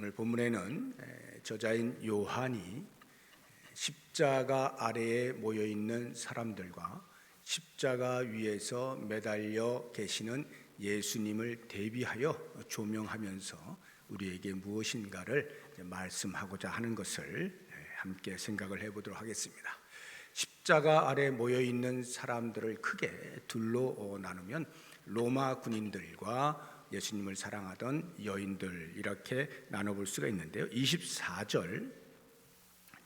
오늘 본문에는 저자인 요한이 십자가 아래에 모여 있는 사람들과 십자가 위에서 매달려 계시는 예수님을 대비하여 조명하면서 우리에게 무엇인가를 말씀하고자 하는 것을 함께 생각을 해보도록 하겠습니다. 십자가 아래 모여 있는 사람들을 크게 둘로 나누면 로마 군인들과 예수님을 사랑하던 여인들 이렇게 나눠볼 수가 있는데요. 24절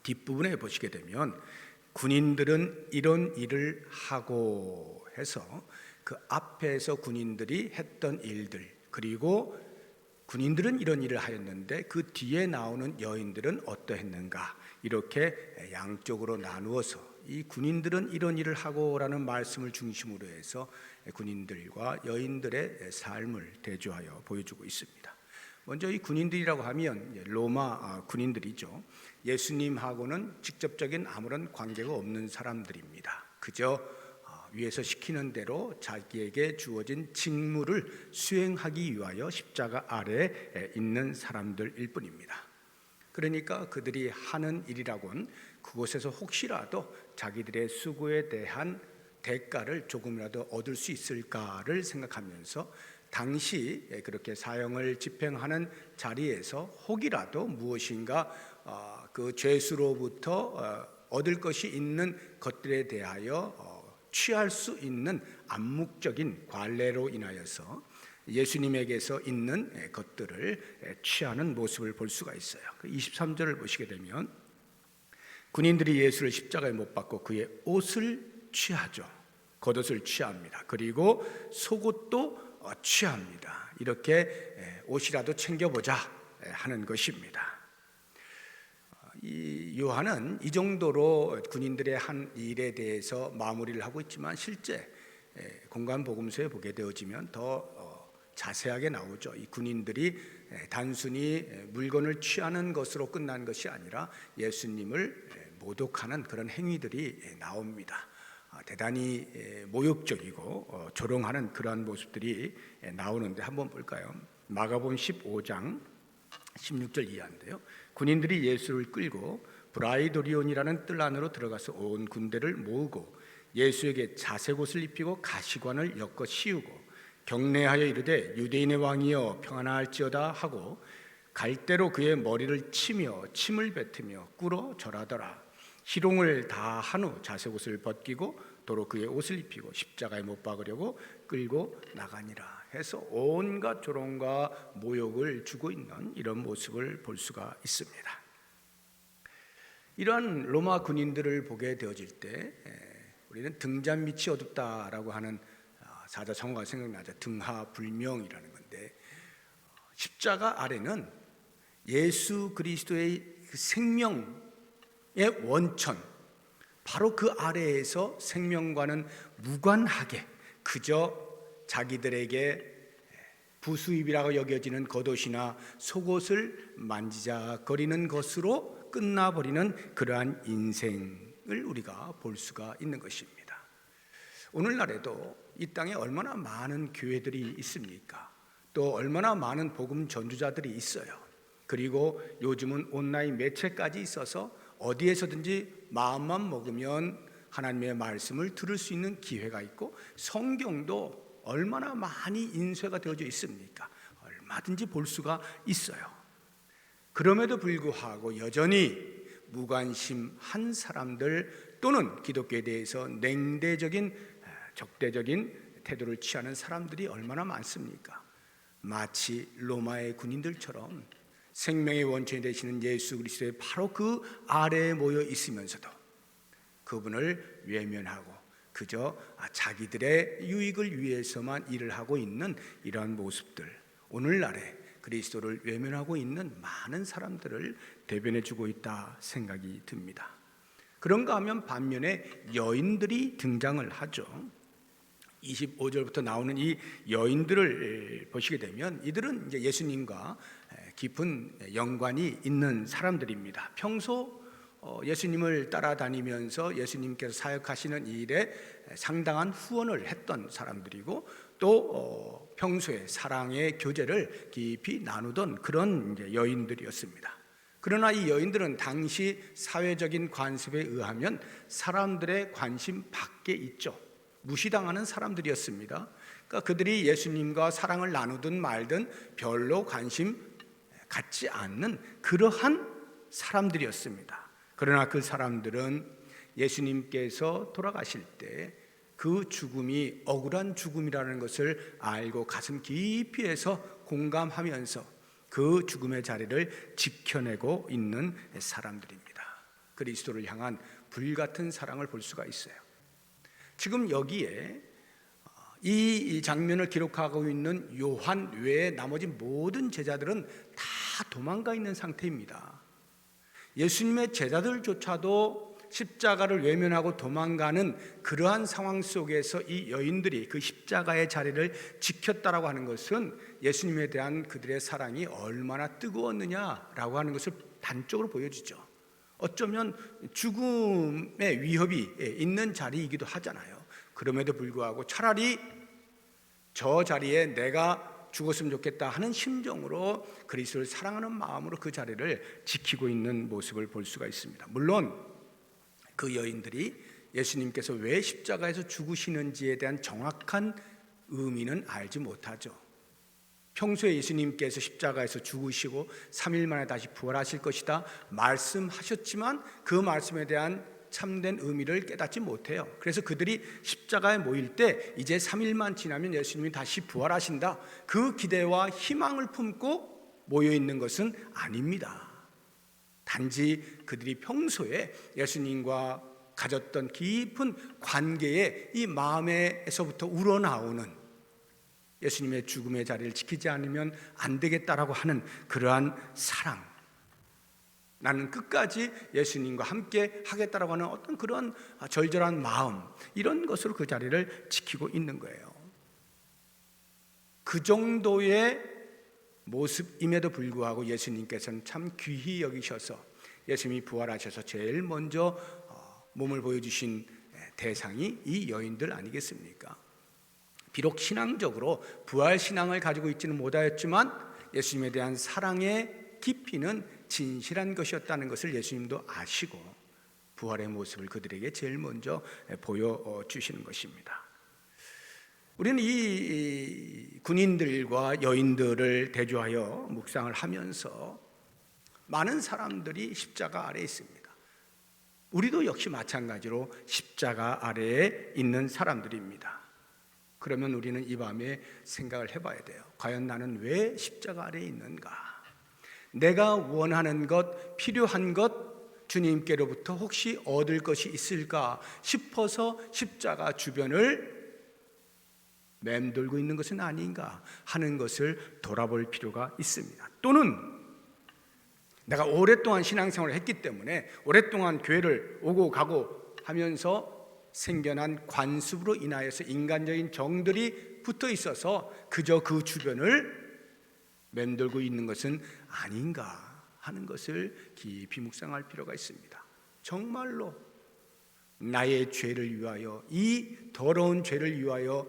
뒷부분에 보시게 되면 군인들은 이런 일을 하고 해서 그 앞에서 군인들이 했던 일들 그리고 군인들은 이런 일을 하였는데 그 뒤에 나오는 여인들은 어떠했는가 이렇게 양쪽으로 나누어서 이 군인들은 이런 일을 하고라는 말씀을 중심으로 해서 군인들과 여인들의 삶을 대조하여 보여주고 있습니다. 먼저 이 군인들이라고 하면 로마 군인들이죠. 예수님하고는 직접적인 아무런 관계가 없는 사람들입니다. 그저 위에서 시키는 대로 자기에게 주어진 직무를 수행하기 위하여 십자가 아래에 있는 사람들일 뿐입니다. 그러니까 그들이 하는 일이라곤 그곳에서 혹시라도 자기들의 수고에 대한 대가를 조금이라도 얻을 수 있을까를 생각하면서 당시 그렇게 사형을 집행하는 자리에서 혹이라도 무엇인가 그 죄수로부터 얻을 것이 있는 것들에 대하여 취할 수 있는 암묵적인 관례로 인하여서 예수님에게서 있는 것들을 취하는 모습을 볼 수가 있어요. 23절을 그 보시게 되면 군인들이 예수를 십자가에 못 박고 그의 옷을 취하죠. 겉옷을 취합니다. 그리고 속옷도 취합니다. 이렇게 옷이라도 챙겨보자 하는 것입니다. 이 요한은 이 정도로 군인들의 한 일에 대해서 마무리를 하고 있지만 실제 공간 복음서에 보게 되어지면 더 자세하게 나오죠. 이 군인들이 단순히 물건을 취하는 것으로 끝난 것이 아니라 예수님을 모독하는 그런 행위들이 나옵니다. 아, 대단히 모욕적이고 조롱하는 그러한 모습들이 나오는데 한번 볼까요? 마가복음 15장 16절 이하인데요. 군인들이 예수를 끌고 브라이도리온이라는 뜰 안으로 들어가서 온 군대를 모으고 예수에게 자색 옷을 입히고 가시관을 엮어 씌우고 경례하여 이르되 유대인의 왕이여 평안할지어다 하고 갈대로 그의 머리를 치며 침을 뱉으며 꿇어 절하더라 희롱을 다 한 후 자색 옷을 벗기고 도로 그의 옷을 입히고 십자가에 못 박으려고 끌고 나가니라 해서 온갖 조롱과 모욕을 주고 있는 이런 모습을 볼 수가 있습니다. 이러한 로마 군인들을 보게 되어질 때 우리는 등잔 밑이 어둡다라고 하는 사자 성어가 생각나죠. 등하 불명이라는 건데 십자가 아래는 예수 그리스도의 그 생명의 원천 바로 그 아래에서 생명과는 무관하게 그저 자기들에게 부수입이라고 여겨지는 겉옷이나 속옷을 만지작거리는 것으로 끝나버리는 그러한 인생을 우리가 볼 수가 있는 것입니다. 오늘날에도 이 땅에 얼마나 많은 교회들이 있습니까? 또 얼마나 많은 복음 전주자들이 있어요. 그리고 요즘은 온라인 매체까지 있어서 어디에서든지 마음만 먹으면 하나님의 말씀을 들을 수 있는 기회가 있고 성경도 얼마나 많이 인쇄가 되어져 있습니까? 얼마든지 볼 수가 있어요. 그럼에도 불구하고 여전히 무관심한 사람들 또는 기독교에 대해서 냉대적인 적대적인 태도를 취하는 사람들이 얼마나 많습니까? 마치 로마의 군인들처럼 생명의 원천이 되시는 예수 그리스도의 바로 그 아래에 모여 있으면서도 그분을 외면하고 그저 자기들의 유익을 위해서만 일을 하고 있는 이러한 모습들 오늘날에 그리스도를 외면하고 있는 많은 사람들을 대변해 주고 있다 생각이 듭니다. 그런가 하면 반면에 여인들이 등장을 하죠. 25절부터 나오는 이 여인들을 보시게 되면 이들은 이제 예수님과 깊은 연관이 있는 사람들입니다. 평소 어, 예수님을 따라다니면서 예수님께서 사역하시는 일에 상당한 후원을 했던 사람들이고 또 어, 평소에 사랑의 교제를 깊이 나누던 그런 여인들이었습니다. 그러나 이 여인들은 당시 사회적인 관습에 의하면 사람들의 관심 밖에 있죠. 무시당하는 사람들이었습니다. 그러니까 그들이 예수님과 사랑을 나누든 말든 별로 관심 갖지 않는 그러한 사람들이었습니다. 그러나 그 사람들은 예수님께서 돌아가실 때 그 죽음이 억울한 죽음이라는 것을 알고 가슴 깊이 해서 공감하면서 그 죽음의 자리를 지켜내고 있는 사람들입니다. 그리스도를 향한 불같은 사랑을 볼 수가 있어요. 지금 여기에 이 장면을 기록하고 있는 요한 외에 나머지 모든 제자들은 다 도망가 있는 상태입니다. 예수님의 제자들조차도 십자가를 외면하고 도망가는 그러한 상황 속에서 이 여인들이 그 십자가의 자리를 지켰다라고 하는 것은 예수님에 대한 그들의 사랑이 얼마나 뜨거웠느냐라고 하는 것을 단적으로 보여주죠. 어쩌면 죽음의 위협이 있는 자리이기도 하잖아요. 그럼에도 불구하고 차라리 저 자리에 내가 죽었으면 좋겠다 하는 심정으로 그리스도를 사랑하는 마음으로 그 자리를 지키고 있는 모습을 볼 수가 있습니다. 물론 그 여인들이 예수님께서 왜 십자가에서 죽으시는지에 대한 정확한 의미는 알지 못하죠. 평소에 예수님께서 십자가에서 죽으시고 3일 만에 다시 부활하실 것이다 말씀하셨지만 그 말씀에 대한 참된 의미를 깨닫지 못해요. 그래서 그들이 십자가에 모일 때 이제 3일만 지나면 예수님이 다시 부활하신다. 그 기대와 희망을 품고 모여 있는 것은 아닙니다. 단지 그들이 평소에 예수님과 가졌던 깊은 관계에 이 마음에서부터 우러나오는 예수님의 죽음의 자리를 지키지 않으면 안 되겠다라고 하는 그러한 사랑. 나는 끝까지 예수님과 함께 하겠다라고 하는 어떤 그런 절절한 마음, 이런 것으로 그 자리를 지키고 있는 거예요. 그 정도의 모습임에도 불구하고 예수님께서는 참 귀히 여기셔서 예수님이 부활하셔서 제일 먼저 어, 몸을 보여주신 대상이 이 여인들 아니겠습니까? 비록 신앙적으로 부활 신앙을 가지고 있지는 못하였지만 예수님에 대한 사랑의 깊이는 진실한 것이었다는 것을 예수님도 아시고 부활의 모습을 그들에게 제일 먼저 보여 주시는 것입니다. 우리는 이 군인들과 여인들을 대조하여 묵상을 하면서 많은 사람들이 십자가 아래에 있습니다. 우리도 역시 마찬가지로 십자가 아래에 있는 사람들입니다. 그러면 우리는 이 밤에 생각을 해봐야 돼요. 과연 나는 왜 십자가 아래에 있는가? 내가 원하는 것, 필요한 것, 주님께로부터 혹시 얻을 것이 있을까 싶어서 십자가 주변을 맴돌고 있는 것은 아닌가 하는 것을 돌아볼 필요가 있습니다. 또는 내가 오랫동안 신앙생활을 했기 때문에 오랫동안 교회를 오고 가고 하면서 생겨난 관습으로 인하여서 인간적인 정들이 붙어 있어서 그저 그 주변을 맴돌고 있는 것은 아닌가 하는 것을 깊이 묵상할 필요가 있습니다. 정말로 나의 죄를 위하여 이 더러운 죄를 위하여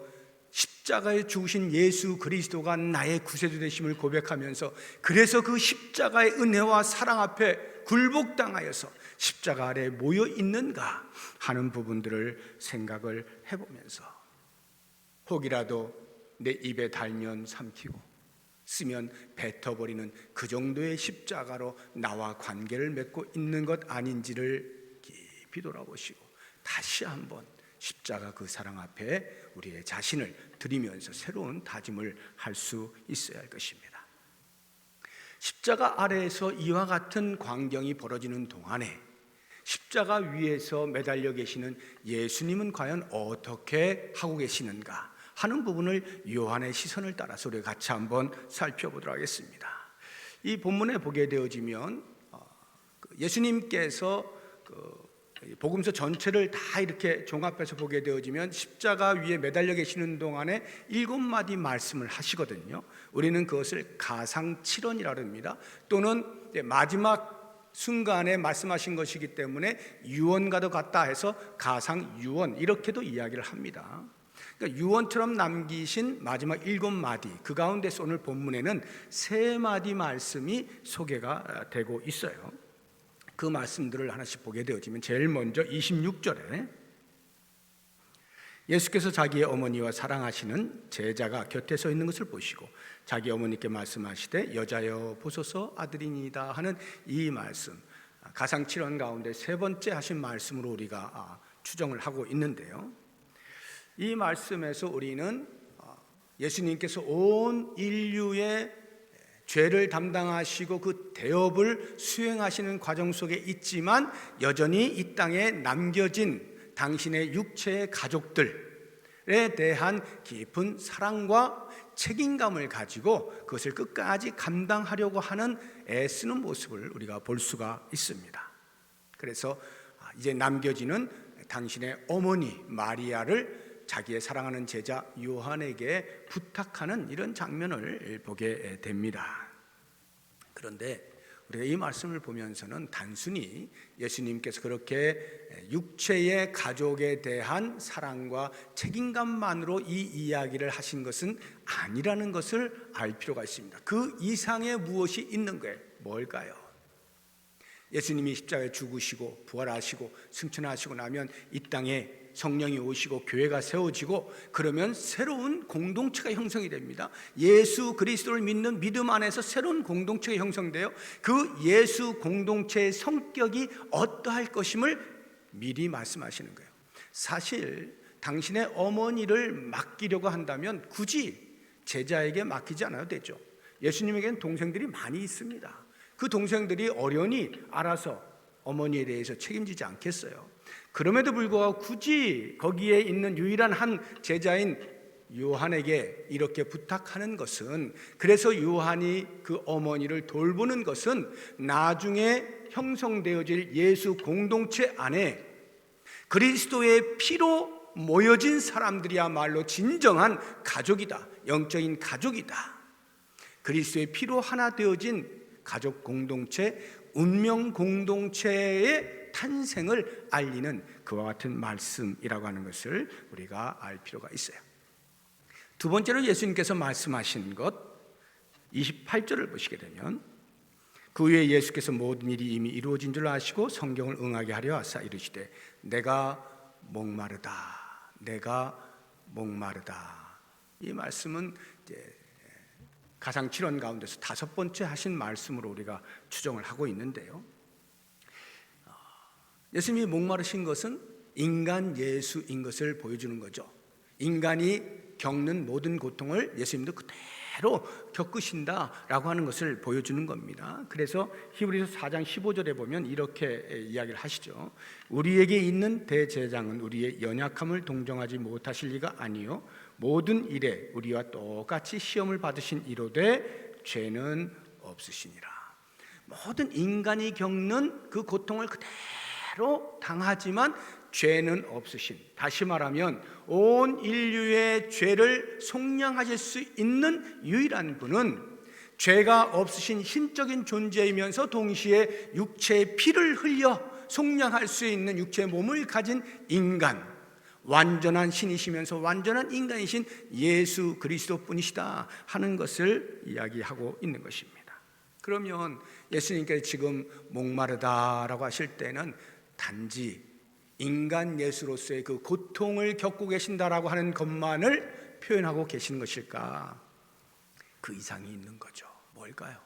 십자가에 죽으신 예수 그리스도가 나의 구세주 되심을 고백하면서 그래서 그 십자가의 은혜와 사랑 앞에 굴복당하여서 십자가 아래 모여 있는가 하는 부분들을 생각을 해보면서 혹이라도 내 입에 달면 삼키고 쓰면 뱉어버리는 그 정도의 십자가로 나와 관계를 맺고 있는 것 아닌지를 깊이 돌아보시고 다시 한번 십자가 그 사랑 앞에 우리의 자신을 드리면서 새로운 다짐을 할 수 있어야 할 것입니다. 십자가 아래에서 이와 같은 광경이 벌어지는 동안에 십자가 위에서 매달려 계시는 예수님은 과연 어떻게 하고 계시는가 하는 부분을 요한의 시선을 따라서 우리 같이 한번 살펴보도록 하겠습니다. 이 본문에 보게 되어지면 어, 그 예수님께서 그 복음서 전체를 다 이렇게 종합해서 보게 되어지면 십자가 위에 매달려 계시는 동안에 일곱 마디 말씀을 하시거든요. 우리는 그것을 가상칠언이라 합니다. 또는 마지막 순간에 말씀하신 것이기 때문에 유언과도 같다 해서 가상 유언 이렇게도 이야기를 합니다. 그러니까 유언처럼 남기신 마지막 일곱 마디 그 가운데서 오늘 본문에는 세 마디 말씀이 소개가 되고 있어요. 그 말씀들을 하나씩 보게 되어지면 제일 먼저 26절에 예수께서 자기의 어머니와 사랑하시는 제자가 곁에 서 있는 것을 보시고 자기 어머니께 말씀하시되 여자여 보소서 아들이니이다 하는 이 말씀 가상 7원 가운데 세 번째 하신 말씀으로 우리가 아, 추정을 하고 있는데요. 이 말씀에서 우리는 어, 예수님께서 온 인류의 죄를 담당하시고 그 대업을 수행하시는 과정 속에 있지만 여전히 이 땅에 남겨진 당신의 육체의 가족들에 대한 깊은 사랑과 책임감을 가지고 그것을 끝까지 감당하려고 하는 애쓰는 모습을 우리가 볼 수가 있습니다. 그래서 아, 이제 남겨지는 당신의 어머니 마리아를 자기의 사랑하는 제자 요한에게 부탁하는 이런 장면을 보게 됩니다. 그런데 우리가 이 말씀을 보면서는 단순히 예수님께서 그렇게 육체의 가족에 대한 사랑과 책임감만으로 이 이야기를 하신 것은 아니라는 것을 알 필요가 있습니다. 그 이상의 무엇이 있는 거예요. 뭘까요? 예수님이 십자가에 죽으시고 부활하시고 승천하시고 나면 이 땅에 성령이 오시고 교회가 세워지고 그러면 새로운 공동체가 형성이 됩니다. 예수 그리스도를 믿는 믿음 안에서 새로운 공동체가 형성돼요. 그 예수 공동체의 성격이 어떠할 것임을 미리 말씀하시는 거예요. 사실 당신의 어머니를 맡기려고 한다면 굳이 제자에게 맡기지 않아도 되죠. 예수님에게는 동생들이 많이 있습니다. 그 동생들이 어련히 알아서 어머니에 대해서 책임지지 않겠어요. 그럼에도 불구하고 굳이 거기에 있는 유일한 한 제자인 요한에게 이렇게 부탁하는 것은 그래서 요한이 그 어머니를 돌보는 것은 나중에 형성되어질 예수 공동체 안에 그리스도의 피로 모여진 사람들이야말로 진정한 가족이다. 영적인 가족이다. 그리스도의 피로 하나 되어진 가족 공동체, 운명 공동체의 탄생을 알리는 그와 같은 말씀이라고 하는 것을 우리가 알 필요가 있어요. 두 번째로 예수님께서 말씀하신 것 28절을 보시게 되면 그 후에 예수께서 모든 일이 이미 이루어진 줄 아시고 성경을 응하게 하려 하사 이르시되 내가 목마르다 내가 목마르다 이 말씀은 이제 가상 7원 가운데서 다섯 번째 하신 말씀으로 우리가 추정을 하고 있는데요. 예수님이 목마르신 것은 인간 예수인 것을 보여주는 거죠. 인간이 겪는 모든 고통을 예수님도 그대로 겪으신다라고 하는 것을 보여주는 겁니다. 그래서 히브리서 4장 15절에 보면 이렇게 이야기를 하시죠. 우리에게 있는 대제장은 우리의 연약함을 동정하지 못하실 리가 아니요 모든 일에 우리와 똑같이 시험을 받으신 이로되 죄는 없으시니라. 모든 인간이 겪는 그 고통을 그대로 그대로 당하지만 죄는 없으신 다시 말하면 온 인류의 죄를 속량하실 수 있는 유일한 분은 죄가 없으신 신적인 존재이면서 동시에 육체의 피를 흘려 속량할 수 있는 육체의 몸을 가진 인간 완전한 신이시면서 완전한 인간이신 예수 그리스도뿐이시다 하는 것을 이야기하고 있는 것입니다. 그러면 예수님께서 지금 목마르다라고 하실 때는 단지 인간 예수로서의 그 고통을 겪고 계신다라고 하는 것만을 표현하고 계시는 것일까? 그 이상이 있는 거죠. 뭘까요?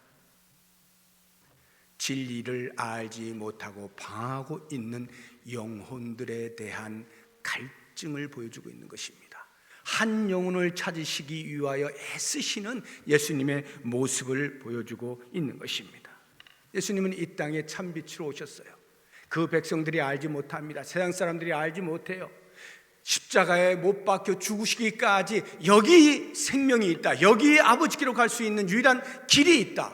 진리를 알지 못하고 방하고 있는 영혼들에 대한 갈증을 보여주고 있는 것입니다. 한 영혼을 찾으시기 위하여 애쓰시는 예수님의 모습을 보여주고 있는 것입니다. 예수님은 이 땅에 참빛으로 오셨어요. 그 백성들이 알지 못합니다. 세상 사람들이 알지 못해요. 십자가에 못 박혀 죽으시기까지 여기 생명이 있다. 여기 아버지께로 갈 수 있는 유일한 길이 있다.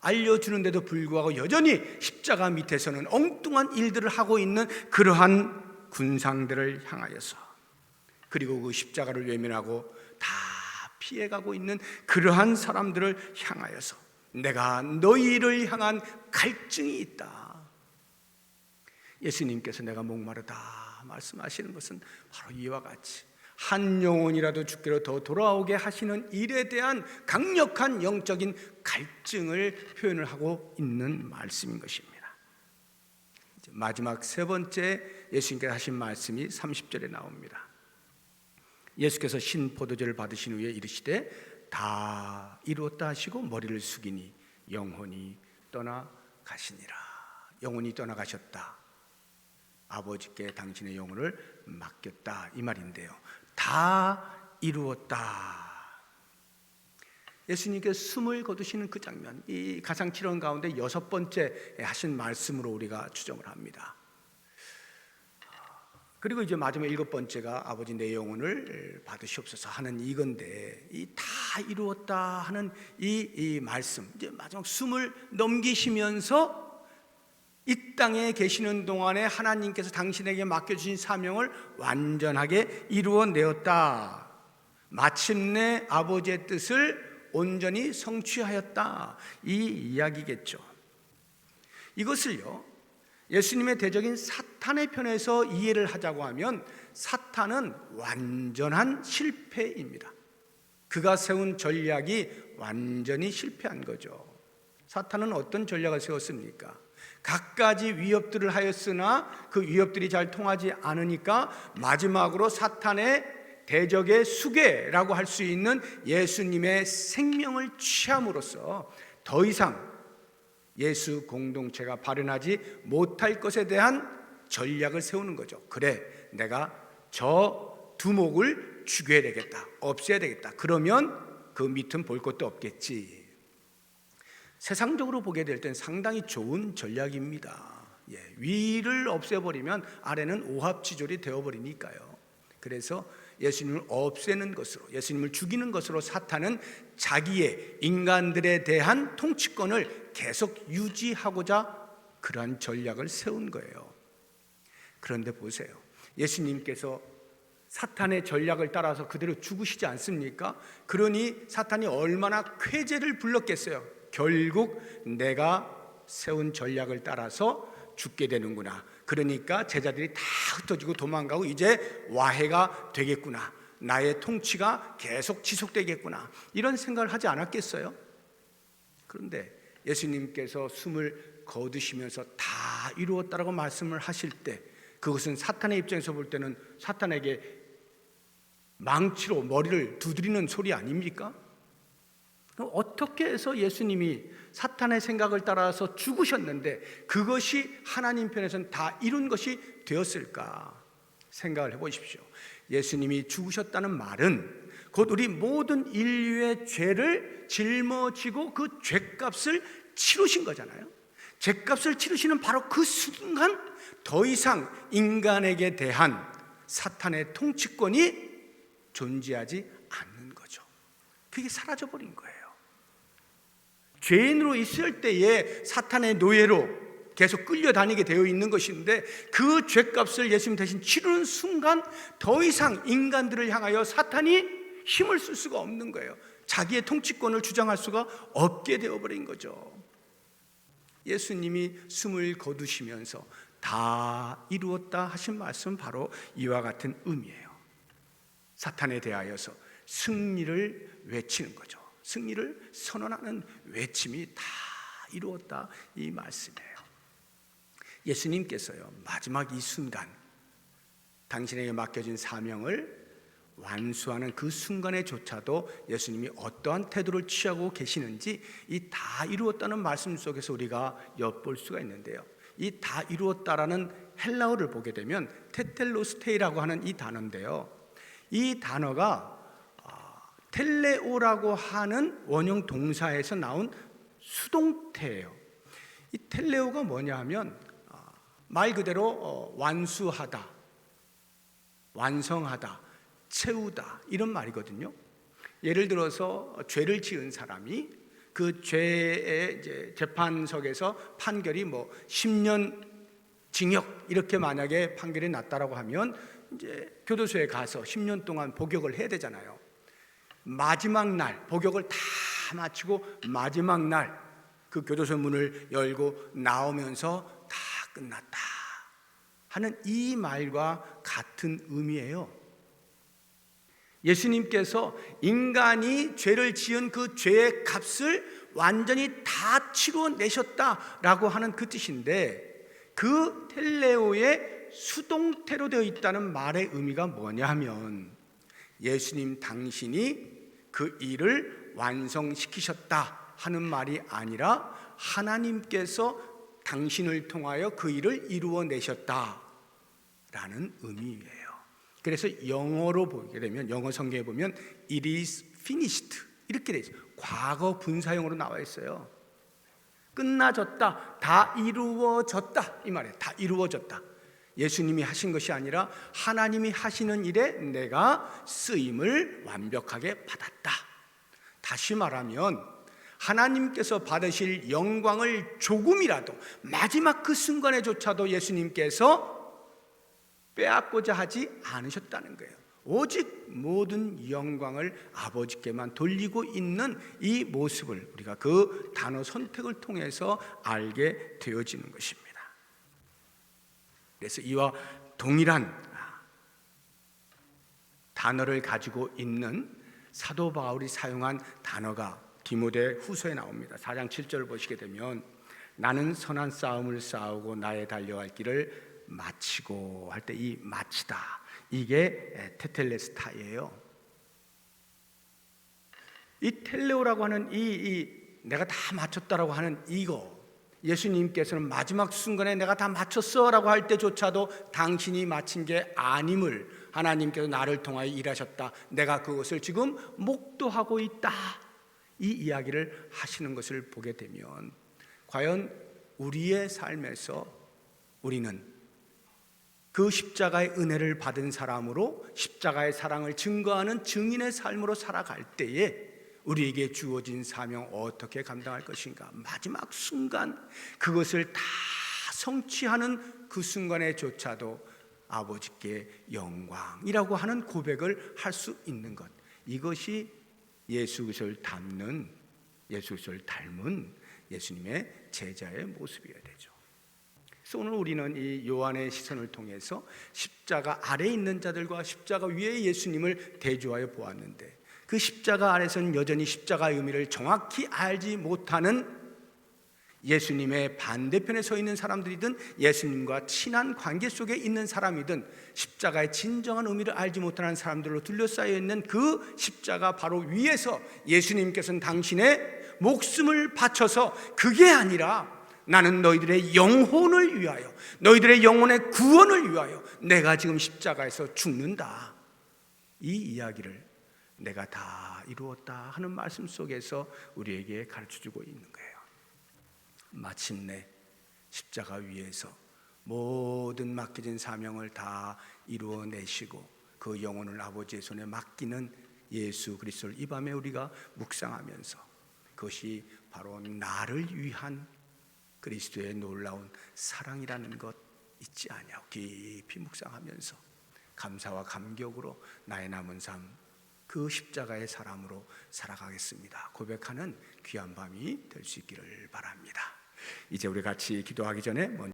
알려주는데도 불구하고 여전히 십자가 밑에서는 엉뚱한 일들을 하고 있는 그러한 군상들을 향하여서 그리고 그 십자가를 외면하고 다 피해가고 있는 그러한 사람들을 향하여서 내가 너희를 향한 갈증이 있다. 예수님께서 내가 목마르다 말씀하시는 것은 바로 이와 같이 한 영혼이라도 죽기로 더 돌아오게 하시는 일에 대한 강력한 영적인 갈증을 표현을 하고 있는 말씀인 것입니다. 마지막 세 번째 예수님께서 하신 말씀이 30절에 나옵니다. 예수께서 신 포도주를 받으신 후에 이르시되 다 이루었다 하시고 머리를 숙이니 영혼이 떠나 가시니라. 영혼이 떠나 가셨다. 아버지께 당신의 영혼을 맡겼다 이 말인데요. 다 이루었다. 예수님께서 숨을 거두시는 그 장면, 이 가상칠언 가운데 여섯 번째 하신 말씀으로 우리가 추정을 합니다. 그리고 이제 마지막 일곱 번째가 아버지 내 영혼을 받으시옵소서 하는 이건데 이 다 이루었다 하는 이, 이 말씀 이제 마지막 숨을 넘기시면서 이 땅에 계시는 동안에 하나님께서 당신에게 맡겨주신 사명을 완전하게 이루어내었다. 마침내 아버지의 뜻을 온전히 성취하였다. 이 이야기겠죠. 이것을요, 예수님의 대적인 사탄의 편에서 이해를 하자고 하면 사탄은 완전한 실패입니다. 그가 세운 전략이 완전히 실패한 거죠. 사탄은 어떤 전략을 세웠습니까? 갖가지 위협들을 하였으나 그 위협들이 잘 통하지 않으니까 마지막으로 사탄의 대적의 수계라고 할 수 있는 예수님의 생명을 취함으로써 더 이상 예수 공동체가 발현하지 못할 것에 대한 전략을 세우는 거죠. 그래, 내가 저 두목을 죽여야 되겠다. 없애야 되겠다. 그러면 그 밑은 볼 것도 없겠지. 세상적으로 보게 될 땐 상당히 좋은 전략입니다. 예, 위를 없애버리면 아래는 오합지졸이 되어버리니까요. 그래서 예수님을 없애는 것으로, 예수님을 죽이는 것으로 사탄은 자기의 인간들에 대한 통치권을 계속 유지하고자 그러한 전략을 세운 거예요. 그런데 보세요. 예수님께서 사탄의 전략을 따라서 그대로 죽으시지 않습니까? 그러니 사탄이 얼마나 쾌재를 불렀겠어요. 결국 내가 세운 전략을 따라서 죽게 되는구나. 그러니까 제자들이 다 흩어지고 도망가고 이제 와해가 되겠구나. 나의 통치가 계속 지속되겠구나. 이런 생각을 하지 않았겠어요? 그런데 예수님께서 숨을 거두시면서 다 이루었다라고 말씀을 하실 때 그것은 사탄의 입장에서 볼 때는 사탄에게 망치로 머리를 두드리는 소리 아닙니까? 어떻게 해서 예수님이 사탄의 생각을 따라서 죽으셨는데 그것이 하나님 편에서는 다 이룬 것이 되었을까 생각을 해보십시오. 예수님이 죽으셨다는 말은 곧 우리 모든 인류의 죄를 짊어지고 그 죄값을 치르신 거잖아요. 죄값을 치르시는 바로 그 순간 더 이상 인간에게 대한 사탄의 통치권이 존재하지 않는 거죠. 그게 사라져 버린 거예요. 죄인으로 있을 때에 사탄의 노예로 계속 끌려다니게 되어 있는 것인데 그 죄값을 예수님 대신 치르는 순간 더 이상 인간들을 향하여 사탄이 힘을 쓸 수가 없는 거예요. 자기의 통치권을 주장할 수가 없게 되어버린 거죠. 예수님이 숨을 거두시면서 다 이루었다 하신 말씀 바로 이와 같은 의미예요. 사탄에 대하여서 승리를 외치는 거죠. 승리를 선언하는 외침이 다 이루었다 이 말씀이에요. 예수님께서요 마지막 이 순간 당신에게 맡겨진 사명을 완수하는 그 순간에조차도 예수님이 어떠한 태도를 취하고 계시는지 이 다 이루었다는 말씀 속에서 우리가 엿볼 수가 있는데요. 이 다 이루었다라는 헬라어를 보게 되면 테텔로스테이라고 하는 이 단어인데요. 이 단어가 텔레오라고 하는 원형 동사에서 나온 수동태예요. 이 텔레오가 뭐냐 하면 아, 말 그대로 어, 완수하다, 완성하다, 채우다 이런 말이거든요. 예를 들어서 죄를 지은 사람이 그 죄의 이제 재판석에서 판결이 뭐 10년 징역 이렇게 만약에 판결이 났다라고 하면 이제 교도소에 가서 10년 동안 복역을 해야 되잖아요. 마지막 날 복역을 다 마치고 마지막 날 그 교도소 문을 열고 나오면서 다 끝났다 하는 이 말과 같은 의미예요. 예수님께서 인간이 죄를 지은 그 죄의 값을 완전히 다 치루내셨다라고 하는 그 뜻인데 그 텔레오의 수동태로 되어 있다는 말의 의미가 뭐냐 하면 예수님 당신이 그 일을 완성시키셨다 하는 말이 아니라 하나님께서 당신을 통하여 그 일을 이루어 내셨다 라는 의미예요. 그래서 영어로 보게 되면 영어 성경에 보면 it is finished 이렇게 돼 있어요. 과거 분사형으로 나와 있어요. 끝나졌다, 다 이루어졌다 이 말이에요. 다 이루어졌다. 예수님이 하신 것이 아니라 하나님이 하시는 일에 내가 쓰임을 완벽하게 받았다. 다시 말하면 하나님께서 받으실 영광을 조금이라도 마지막 그 순간에조차도 예수님께서 빼앗고자 하지 않으셨다는 거예요. 오직 모든 영광을 아버지께만 돌리고 있는 이 모습을 우리가 그 단어 선택을 통해서 알게 되어지는 것입니다. 그래서 이와 동일한 단어를 가지고 있는 사도 바울이 사용한 단어가 디모데 후서에 나옵니다. 4장 7절을 보시게 되면 나는 선한 싸움을 싸우고 나의 달려갈 길을 마치고 할 때 이 마치다 이게 테텔레스타예요. 이 텔레오라고 하는 이, 이 내가 다 마쳤다라고 하는 이거 예수님께서는 마지막 순간에 내가 다 마쳤어라고 할 때조차도 당신이 마친 게 아님을 하나님께서 나를 통하여 일하셨다. 내가 그것을 지금 목도하고 있다. 이 이야기를 하시는 것을 보게 되면 과연 우리의 삶에서 우리는 그 십자가의 은혜를 받은 사람으로 십자가의 사랑을 증거하는 증인의 삶으로 살아갈 때에 우리에게 주어진 사명 어떻게 감당할 것인가? 마지막 순간 그것을 다 성취하는 그 순간에조차도 아버지께 영광이라고 하는 고백을 할 수 있는 것. 이것이 예수 그리스도를 닮는 예수 그리스도를 닮은 예수님의 제자의 모습이어야 되죠. 그래서 오늘 우리는 이 요한의 시선을 통해서 십자가 아래 있는 자들과 십자가 위에 예수님을 대조하여 보았는데 그 십자가 아래서는 여전히 십자가의 의미를 정확히 알지 못하는 예수님의 반대편에 서 있는 사람들이든 예수님과 친한 관계 속에 있는 사람이든 십자가의 진정한 의미를 알지 못하는 사람들로 둘러싸여 있는 그 십자가 바로 위에서 예수님께서는 당신의 목숨을 바쳐서 그게 아니라 나는 너희들의 영혼을 위하여 너희들의 영혼의 구원을 위하여 내가 지금 십자가에서 죽는다. 이 이야기를 내가 다 이루었다 하는 말씀 속에서 우리에게 가르쳐 주고 있는 거예요. 마침내 십자가 위에서 모든 맡겨진 사명을 다 이루어내시고 그 영혼을 아버지의 손에 맡기는 예수 그리스도를 이 밤에 우리가 묵상하면서 그것이 바로 나를 위한 그리스도의 놀라운 사랑이라는 것 잊지 아니하고 깊이 묵상하면서 감사와 감격으로 나의 남은 삶 그 십자가의 사람으로 살아가겠습니다. 고백하는 귀한 밤이 될 수 있기를 바랍니다. 이제 우리 같이 기도하기 전에 먼저